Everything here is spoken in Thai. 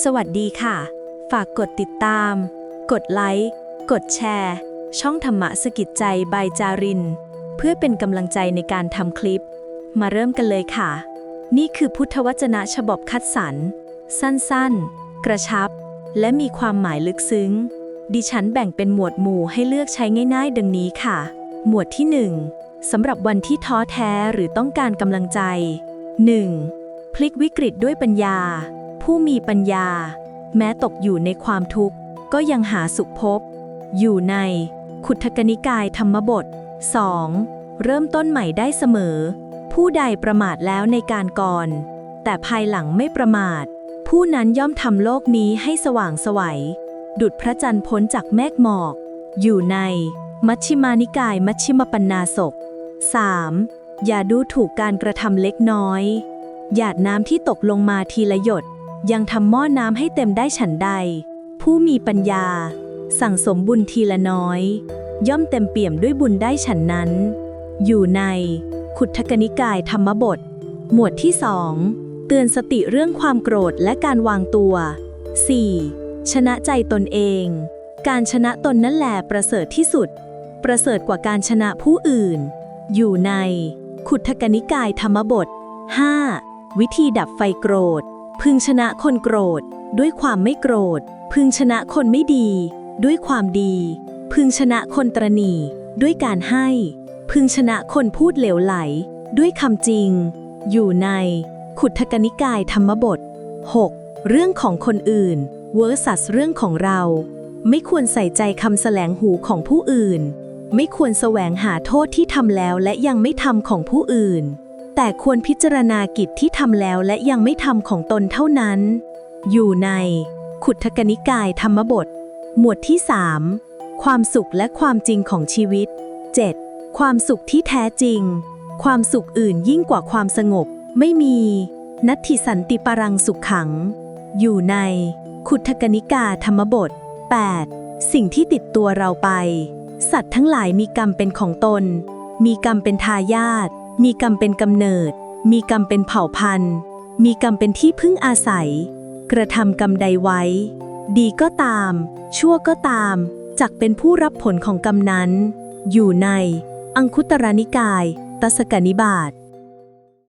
สวัสดีค่ะ ฝากกดติดตาม กดไลค์ กดแชร์ ช่องธรรมะสกิจใจบายจาริน เพื่อเป็นกำลังใจในการทำคลิป มาเริ่มกันเลยค่ะ นี่คือพุทธวจนะฉบับคัดสรร สั้นๆ กระชับ และมีความหมายลึกซึ้ง ดิฉันแบ่งเป็นหมวดหมู่ให้เลือกใช้ง่าย ๆ ดังนี้ค่ะ หมวดที่ 1สำหรับวันที่ท้อแท้หรือต้องการกำลังใจ 1. พลิกวิกฤตด้วยปัญญา ผู้มีปัญญา แม้ตกอยู่ในความทุกข์ ก็ยังหาสุขพบ อยู่ใน ขุทกนิกายธรรมบท 2. เริ่มต้นใหม่ได้เสมอ ผู้ใดประมาทแล้วในการก่อน แต่ภายหลังไม่ประมาท ผู้นั้นย่อมทำโลกนี้ให้สว่างสวัย ดุดพระจันทร์พ้นจากเมฆหมอก อยู่ใน มัชฌิมานิกายมัชฌิมปัญนาศก 3. อย่าดูถูกการกระทำเล็กน้อย หยาดน้ำที่ตกลงมาทีละหยด ยังทำหม้อน้ำให้เต็มได้ฉันใด ผู้มีปัญญา สั่งสมบุญทีละน้อย ย่อมเต็มเปี่ยมด้วยบุญได้ฉันนั้น อยู่ใน ขุทกนิกายธรรมบท หมวดที่สองเตือนสติเรื่องความโกรธและการวางตัว 4. ชนะใจตนเอง การชนะตนนั่นแหละประเสริฐที่สุด ประเสริฐกว่าการชนะผู้อื่น อยู่ใน ขุททกนิกายธรรมบท 5. วิธีดับไฟโกรธ พึงชนะคนโกรธ ด้วยความไม่โกรธ พึงชนะคนไม่ดี ด้วยความดี พึงชนะคนตรณีด้วยการให้ พึงชนะคนพูดเหลวไหล ด้วยคำจริง อยู่ใน ขุทกนิกายธรรมบท 6. เรื่องของคนอื่น เวอร์สัสเรื่องของเรา ไม่ควรใส่ใจคำแสลงหูของผู้อื่น ไม่ควรแสวงหาโทษที่ทำแล้วและยังไม่ทำของผู้อื่น แต่ควรพิจารณากิจที่ทำแล้วและยังไม่ทำของตนเท่านั้น อยู่ใน ขุททกนิกายธรรมบท หมวดที่ 3 ความสุขและความจริงของชีวิต 7. ความสุขที่แท้จริง ความสุขอื่นยิ่งกว่าความสงบ ไม่มี นัตถิสันติปรังสุขขัง อยู่ใน ขุทกนิกาธรรมบท 8. สิ่งที่ติดตัวเราไป สัตว์ทั้งหลายมีกรรมเป็นของตน มีกรรมเป็นทายาท มีกรรมเป็นกำเนิด มีกรรมเป็นเผ่าพันธุ์ มีกรรมเป็นที่พึ่งอาศัย กระทำกรรมใดไว้ ดีก็ตาม ชั่วก็ตาม จักเป็นผู้รับผลของกรรมนั้น อยู่ใน อังคุตรนิกายตัสกนิบาต